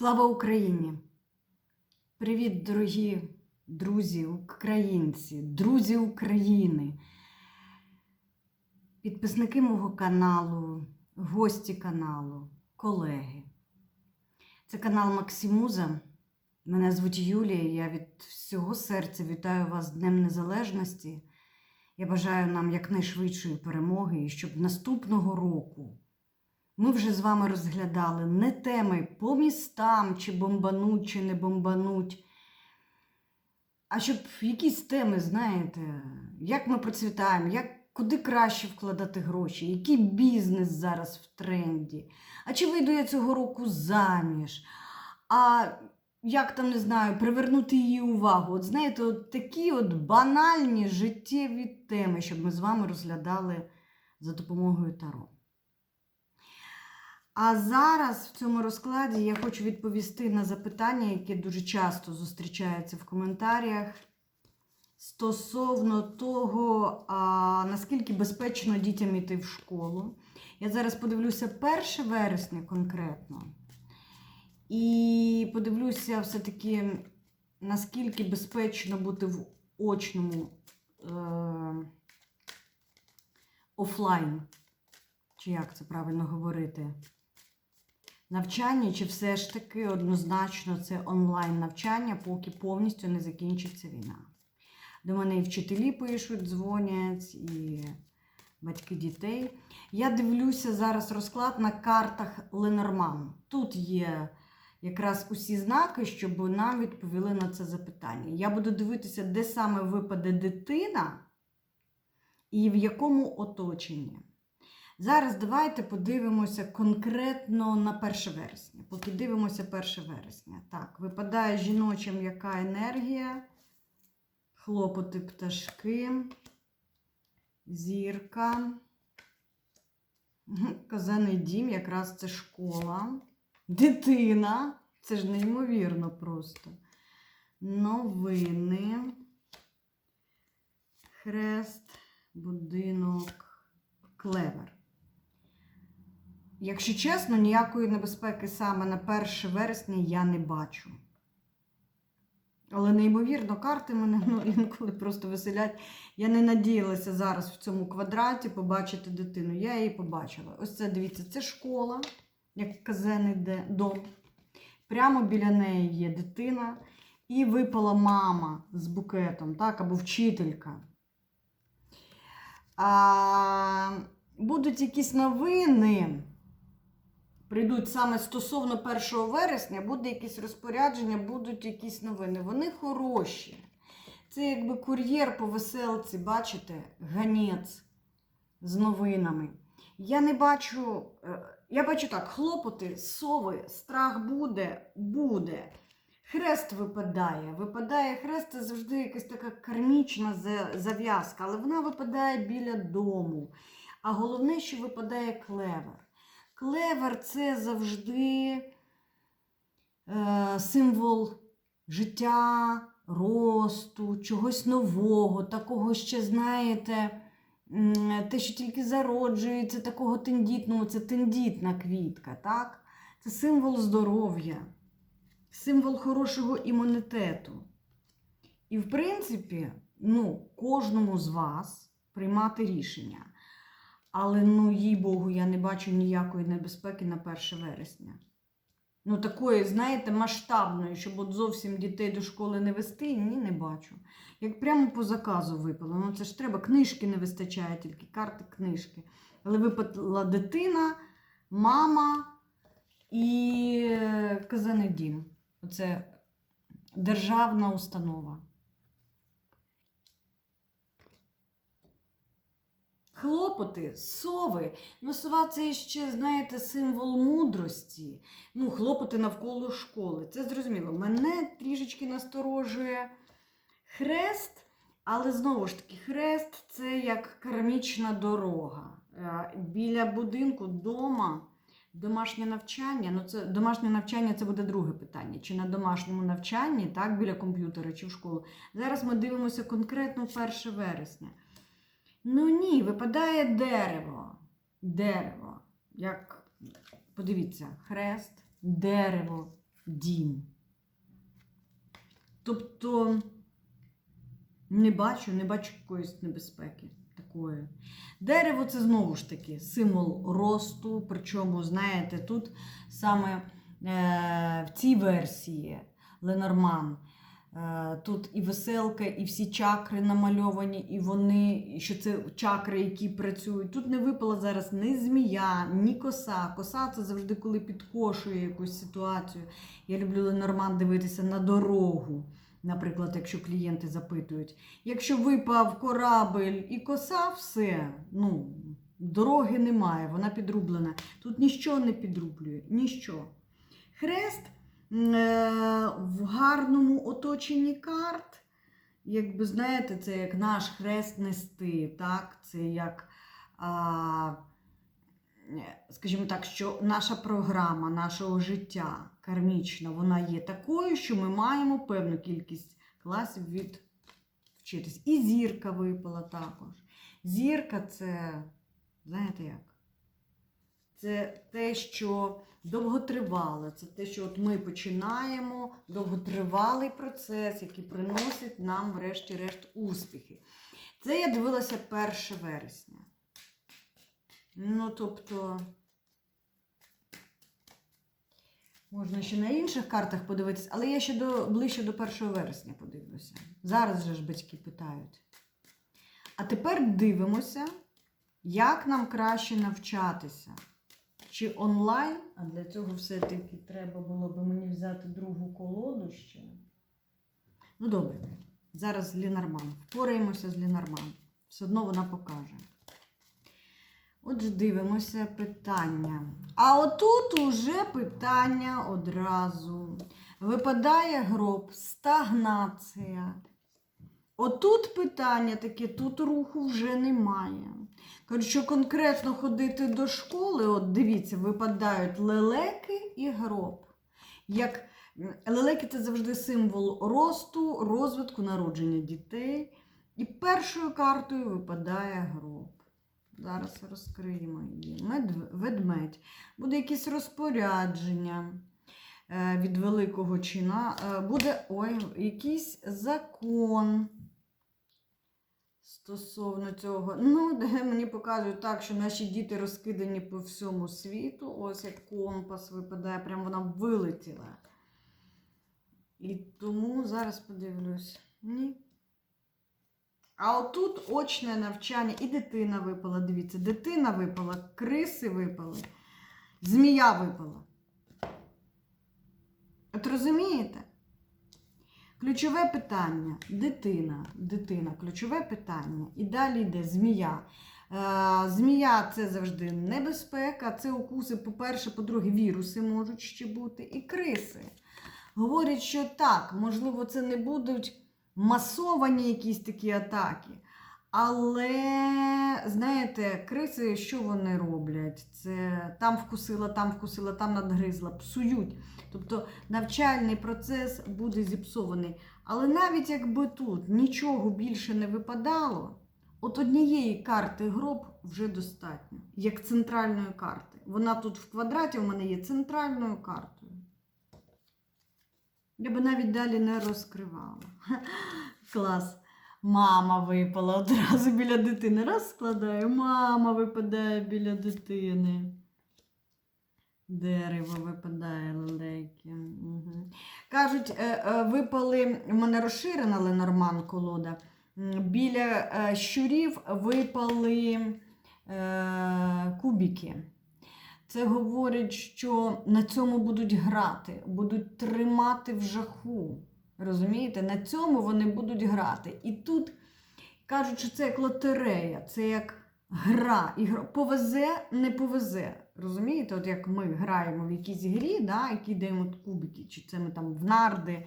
Слава Україні! Привіт, дорогі друзі, українці, друзі України, підписники мого каналу, гості каналу, колеги. Це канал Максимуза. Мене звуть Юлія. Я від всього серця вітаю вас з Днем Незалежності. Я бажаю нам якнайшвидшої перемоги і щоб наступного року ми вже з вами розглядали не теми по містам, чи бомбануть, чи не бомбануть. А щоб якісь теми, знаєте, як ми процвітаємо, як, куди краще вкладати гроші, який бізнес зараз в тренді, а чи вийду я цього року заміж, а як там не знаю, привернути її увагу. От знаєте, от такі от банальні життєві теми, щоб ми з вами розглядали за допомогою Таро. А зараз в цьому розкладі я хочу відповісти на запитання, які дуже часто зустрічаються в коментарях стосовно того, наскільки безпечно дітям йти в школу. Я зараз подивлюся 1 вересня конкретно. І подивлюся все-таки, наскільки безпечно бути в очному е- офлайн, чи як це правильно говорити, навчанні, чи все ж таки однозначно це онлайн навчання, поки повністю не закінчиться війна. До мене і вчителі пишуть, дзвонять, і батьки дітей. Я дивлюся зараз розклад на картах Ленорман. Тут є якраз усі знаки, щоб нам відповіли на це запитання. Я буду дивитися, де саме випаде дитина і в якому оточенні. Зараз давайте подивимося конкретно на 1 вересня. Поки дивимося 1 вересня. Так, випадає жіноча м'яка енергія, хлопоти пташки, зірка, казаний дім, якраз це школа, дитина. Це ж неймовірно просто. Новини, хрест, будинок, клевер. Якщо чесно, ніякої небезпеки саме на 1 вересня я не бачу. Але неймовірно, карти мене ну, інколи просто веселять. Я не надіялася зараз в цьому квадраті побачити дитину. Я її побачила. Ось це, дивіться, це школа, як казений дом. Прямо біля неї є дитина. І випала мама з букетом, так, або вчителька. А, Будуть якісь новини прийдуть саме стосовно 1 вересня, буде якесь розпорядження, будуть якісь новини. Вони хороші. Це якби кур'єр по веселці, бачите, ганець з новинами. Я не бачу, е, я бачу так, хлопоти, сови, страх буде, буде. Хрест випадає. Випадає хрест, це завжди якась така кармічна зав'язка, але вона випадає біля дому. А головне, що випадає клевер. Клевер це завжди е, символ життя, росту, чогось нового, такого ще, знаєте, те, що тільки зароджується, такого тендітного, це тендітна квітка. так? Це символ здоров'я, символ хорошого імунітету. І, в принципі, ну, кожному з вас приймати рішення. Але, ну, їй Богу, я не бачу ніякої небезпеки на 1 вересня. Ну, такої, знаєте, масштабної, щоб от зовсім дітей до школи не вести, ні, не бачу. Як прямо по заказу випало. Ну, це ж треба, книжки не вистачає, тільки карти книжки. Але випала дитина, мама і е, казаний дім. Оце державна установа. Хлопоти, сови. Ну, сова це ще, знаєте, символ мудрості. Ну, хлопоти навколо школи. Це зрозуміло. Мене трішечки насторожує хрест, але знову ж таки, хрест це як керамічна дорога. Е, біля будинку дома. Домашнє навчання, ну це домашнє навчання це буде друге питання. Чи на домашньому навчанні, так, біля комп'ютера, чи в школу. Зараз ми дивимося конкретно 1 вересня. Ну ні, випадає дерево. Дерево. Як, подивіться, хрест, дерево. дім. Тобто не бачу, не бачу якоїсь небезпеки такої. Дерево це знову ж таки символ росту. Причому, знаєте, тут саме е, в цій версії Ленорман. Е, Тут і веселка, і всі чакри намальовані, і вони, що це чакри, які працюють. Тут не випала зараз ні змія, ні коса. Коса це завжди коли підкошує якусь ситуацію. Я люблю Ленорман дивитися на дорогу. Наприклад, якщо клієнти запитують. Якщо випав корабель і коса, все. Ну, дороги немає, вона підрублена. Тут нічого не підрублює, ніщо. Хрест в гарному оточенні карт. Якби знаєте, це як наш хрест нести, так? Це як, а, е, скажімо так, що наша програма нашого життя кармічна, вона є такою, що ми маємо певну кількість класів від вчитись. І зірка випала також. Зірка це, знаєте як? Це те, що довготривале, це те, що от ми починаємо довготривалий процес, який приносить нам, врешті-решт, успіхи. Це я дивилася 1 вересня. Ну, тобто, можна ще на інших картах подивитись, але я ще до, ближче до 1 вересня подивлюся. Зараз же ж батьки питають. А тепер дивимося, як нам краще навчатися. Чи онлайн, а для цього все-таки треба було би мені взяти другу колоду ще. Ну, добре, зараз Лінарман. Впораємося з Лінарман. Все одно вона покаже. Отже, дивимося питання. А отут уже питання одразу. Випадає гроб, стагнація. Отут питання таке, тут руху вже немає. Що конкретно ходити до школи, от дивіться, випадають лелеки і гроб. Як лелеки це завжди символ росту, розвитку, народження дітей. І першою картою випадає гроб. Зараз розкриємо її. Ведмедь. Буде якесь розпорядження е, від великого чина. Е, Буде ой, якийсь закон стосовно цього. Ну, де мені показують так, що наші діти розкидані по всьому світу. Ось як компас випадає, прям вона вилетіла. І тому зараз подивлюсь. Ні. А отут очне навчання, і дитина випала. Дивіться, дитина випала, криси випали, змія випала. От розумієте? Ключове питання дитина. Дитина, ключове питання. І далі йде змія. Е, Змія це завжди небезпека, це укуси, по-перше, по-друге, віруси можуть ще бути, і криси. Говорять, що так, можливо, це не будуть масовані якісь такі атаки. Але, знаєте, криси, що вони роблять? Це там вкусила, там вкусила, там надгризла, псують. Тобто навчальний процес буде зіпсований. Але навіть якби тут нічого більше не випадало, от однієї карти гроб вже достатньо, як центральної карти. Вона тут в квадраті у мене є центральною картою. Я би навіть далі не розкривала. Клас. Мама випала одразу біля дитини. Раз складаю, мама випадає біля дитини. Дерево випадає лелеки. Угу. Кажуть, е, е, випали, в мене розширена Ленорман колода. Біля е, щурів випали кубики. Це говорить, що на цьому будуть грати, будуть тримати в жаху. Розумієте? На цьому вони будуть грати. І тут кажуть, що це як лотерея, це як гра. І. Повезе, не повезе. Розумієте, от як ми граємо в якійсь грі, да, які даємо кубики, чи це ми там в нарди,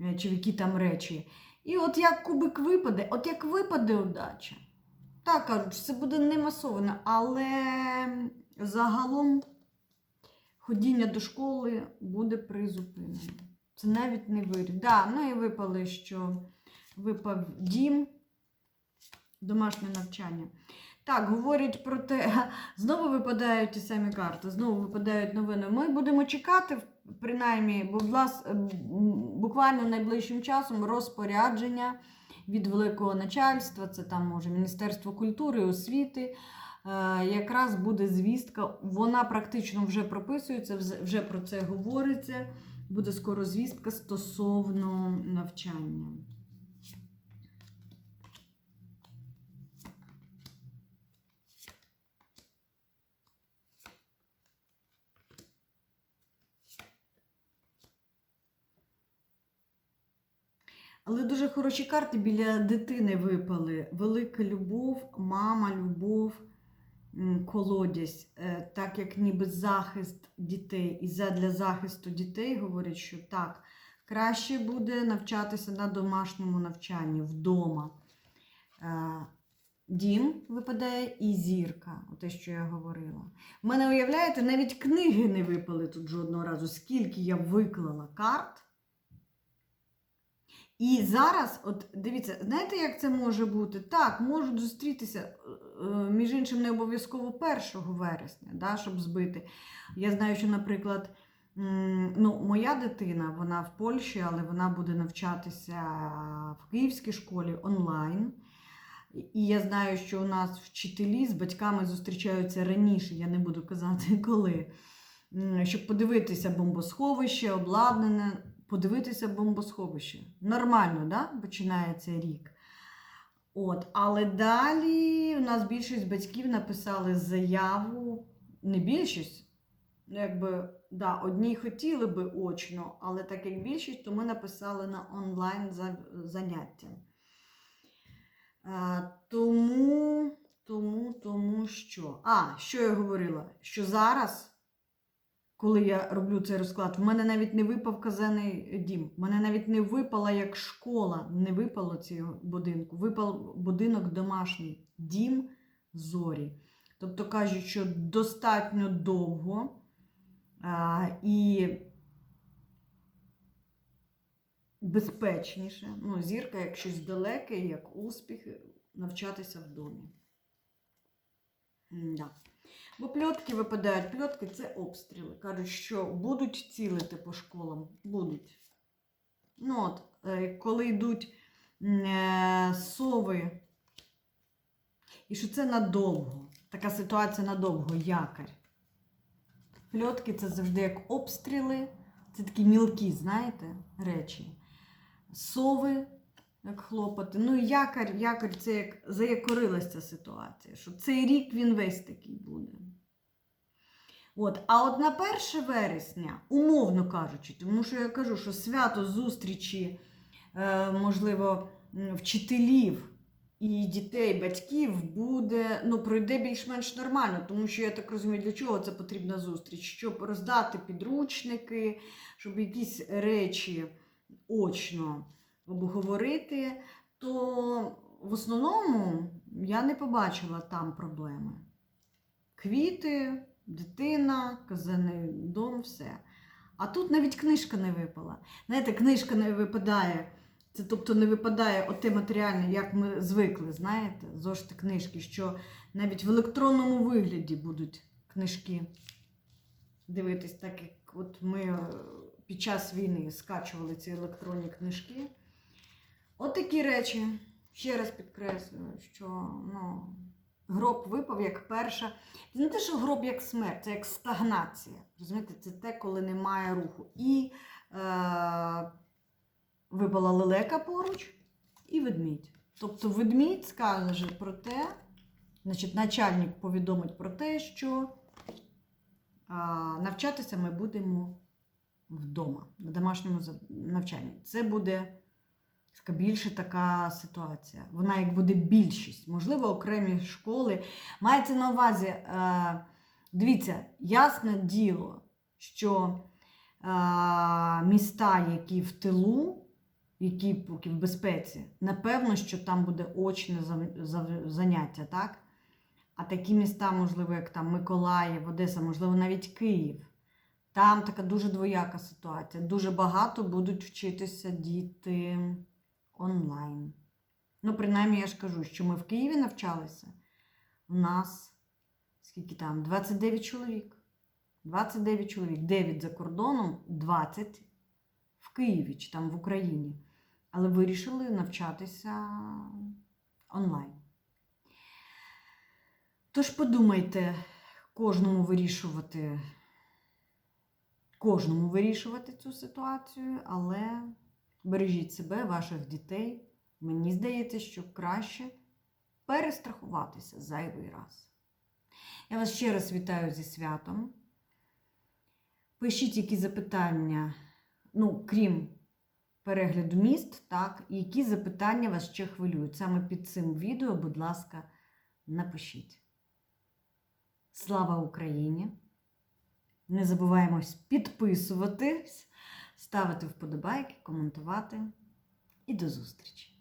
е, чи в які там речі. І от як кубик випаде, от як випаде удача, так кажуть, це буде не масовано, але загалом ходіння до школи буде призупинено. Це навіть не вирішить. Да, ну і випали, що випав дім, домашнє навчання. Так, говорять про те, знову випадають ті самі карти, знову випадають новини. Ми будемо чекати, принаймні, лас- буквально найближчим часом розпорядження від великого начальства, це там може Міністерство культури, освіти. Е, Якраз буде звістка, вона практично вже прописується, вже про це говориться. Буде скоро звістка стосовно навчання. Але дуже хороші карти біля дитини випали. Велика любов, мама, любов, колодязь, Е, так як ніби захист дітей. І задля захисту дітей говорять, що так, краще буде навчатися на домашньому навчанні вдома. Е, Дім випадає і зірка, те, що я говорила. У мене, уявляєте, навіть книги не випали тут жодного разу, скільки я виклала карт. І зараз, от дивіться, знаєте, як це може бути? Так, можуть зустрітися, е, е, між іншим, не обов'язково 1 вересня, да, щоб збити. Я знаю, що, наприклад, ну, моя дитина, вона в Польщі, але вона буде навчатися в київській школі онлайн. І я знаю, що у нас вчителі з батьками зустрічаються раніше, я не буду казати коли, щоб подивитися бомбосховище, обладнане, подивитися бомбосховище. Нормально, да? починається рік. От, але далі у нас більшість батьків написали заяву, не більшість, ну, якби, да, одні хотіли би очно, але так як більшість, то ми написали на онлайн заняття. Тому, тому, тому що. А, що я говорила? Що зараз, коли я роблю цей розклад, в мене навіть не випав казаний дім. В мене навіть не випала як школа, не випало цього будинку. Випав будинок домашній, дім зорі. Тобто кажуть, що достатньо довго а, і безпечніше. Ну, зірка як щось далеке, як успіх, навчатися в домі. Да. Бо пльотки випадають. Пльотки це обстріли. Кажуть, що будуть цілити по школам. Будуть. Ну от, е, коли йдуть е, сови, і що це надовго. Така ситуація надовго, якорь. Пльотки це завжди як обстріли. Це такі мілкі, знаєте, речі. Сови, як хлопати. Ну і якорь, якорь це як заякорилася ця ситуація, що цей рік він весь такий буде. От, а от на 1 вересня, умовно кажучи, тому що я кажу, що свято зустрічі, е, можливо, вчителів і дітей, батьків буде, ну, пройде більш-менш нормально, тому що я так розумію, для чого це потрібна зустріч? Щоб роздати підручники, щоб якісь речі очно обговорити, то в основному я не побачила там проблеми. Квіти, дитина, казаний дом, все. А тут навіть книжка не випала. Знаєте, книжка не випадає. Це тобто не випадає оте матеріальне, як ми звикли, знаєте, зошити книжки, що навіть в електронному вигляді будуть книжки дивитись, так як от ми е, під час війни скачували ці електронні книжки. От такі речі. Ще раз підкреслюю, що ну, гроб випав як перша. Це не те, що гроб як смерть, це як стагнація. Розумієте, це те, коли немає руху. І е, випала лелека поруч і ведмідь. Тобто ведмідь скаже про те, значить, начальник повідомить про те, що а, навчатися ми будемо вдома, на домашньому навчанні. Це буде більше така ситуація. Вона як буде більшість. Можливо, окремі школи. Мається на увазі, е, дивіться, ясне діло, що е, міста, які в тилу, які поки в безпеці, напевно, що там буде очне заняття, так? А такі міста, можливо, як там Миколаїв, Одеса, можливо, навіть Київ. Там така дуже двояка ситуація. Дуже багато будуть вчитися діти онлайн. Ну, принаймні, я ж кажу, що ми в Києві навчалися, у нас скільки там? 29 чоловік. 29 чоловік, 9 за кордоном, 20 в Києві чи там в Україні. Але вирішили навчатися онлайн. Тож подумайте, кожному вирішувати, кожному вирішувати цю ситуацію, але бережіть себе, ваших дітей. Мені здається, що краще перестрахуватися зайвий раз. Я вас ще раз вітаю зі святом. Пишіть, які запитання, ну, крім перегляду міст, так, які запитання вас ще хвилюють. Саме під цим відео, будь ласка, напишіть. Слава Україні! Не забуваємо підписуватись, ставити вподобайки, коментувати. І до зустрічі!